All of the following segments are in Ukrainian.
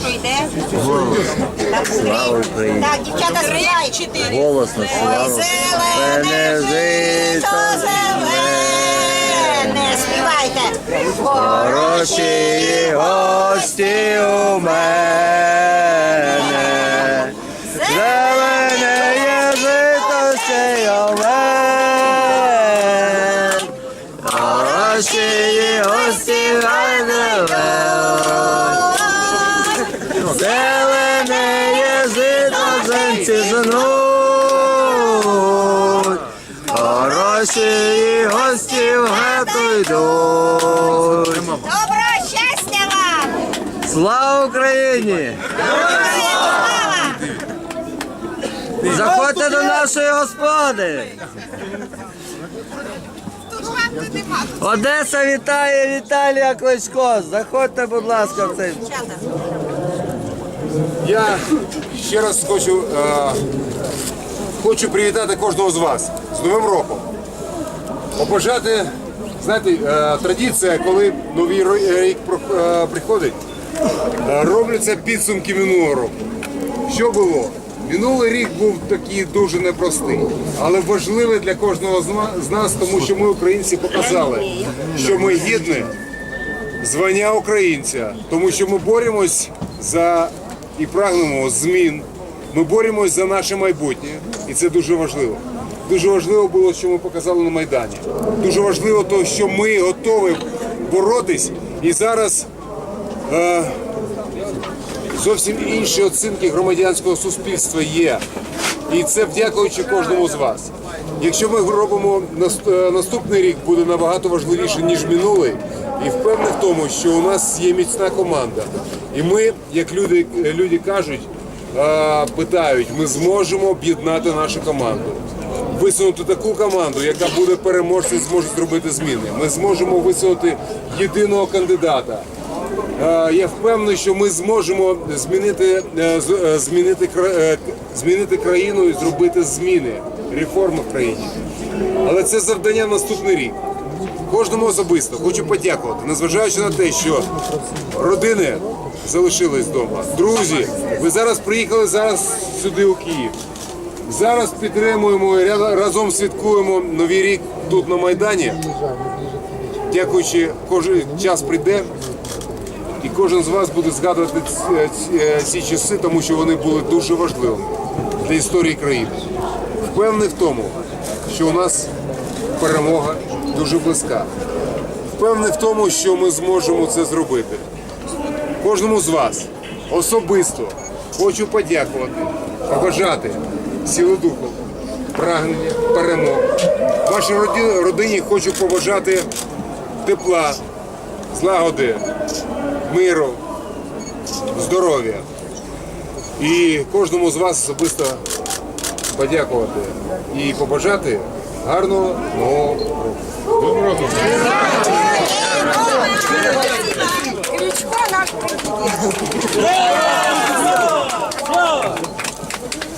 Що йде? Так, Слава три. Україні. Так, дівчата співають. Голосно слава. Зелене жито зелене. Співайте. Хороші гості у мене. Зелене зенці женуть. Хороші гості в гету йдуть. Доброго щастя вам! Слава Україні! Заходьте до нашої господи! Одеса вітає Віталія Кличко. Заходьте, будь ласка, в цей. Я ще раз хочу, е, хочу привітати кожного з вас з Новим роком. Побажати, знаєте, е, традиція, коли новий рік е, приходить, е, робляться підсумки минулого року. Що було? Минулий рік був такий дуже непростий, але важливий для кожного з нас, тому що ми, українці, показали, що ми гідні звання українця, тому що ми боремось за і прагнемо змін. Ми боремось за наше майбутнє, і це дуже важливо. Дуже важливо було, що ми показали на Майдані. Дуже важливо, то, що ми готові боротись. І зараз е, зовсім інші оцінки громадянського суспільства є. І це вдякуючи кожному з вас. Якщо ми робимо е, наступний рік буде набагато важливіше, ніж минулий, і впевнений в тому, що у нас є міцна команда. І ми, як люди, люди кажуть, е, питають, ми зможемо об'єднати нашу команду. Висунути таку команду, яка буде переможцем, зможе зробити зміни. Ми зможемо висунути єдиного кандидата. Е, Я впевнений, що ми зможемо змінити, е, е, змінити, е, змінити країну і зробити зміни, реформи в країні. Але це завдання наступний рік. Кожному особисто хочу подякувати, незважаючи на те, що родини залишились вдома. Друзі, ви зараз приїхали зараз сюди у Київ. Зараз підтримуємо і разом святкуємо новий рік тут на Майдані. Дякуючи, кожен час прийде, і кожен з вас буде згадувати ц- ц- ці часи, тому що вони були дуже важливими для історії країни. Впевнений в тому, що у нас перемога дуже близька. Впевнений в тому, що ми зможемо це зробити. Кожному з вас особисто хочу подякувати, побажати сили духу, прагнення, перемог. Вашій родині хочу побажати тепла, злагоди, миру, здоров'я. І кожному з вас особисто подякувати і побажати гарного нового року. Крючко наш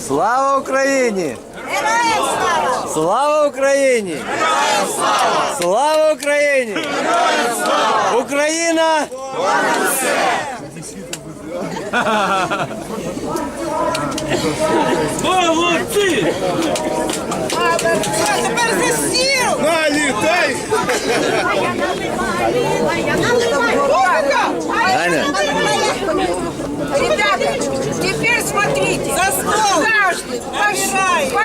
Слава Україні! Героям слава! Слава Україні! Слава Україні! Україна! Молодці! А тепер за стіл! Налітай! Аня.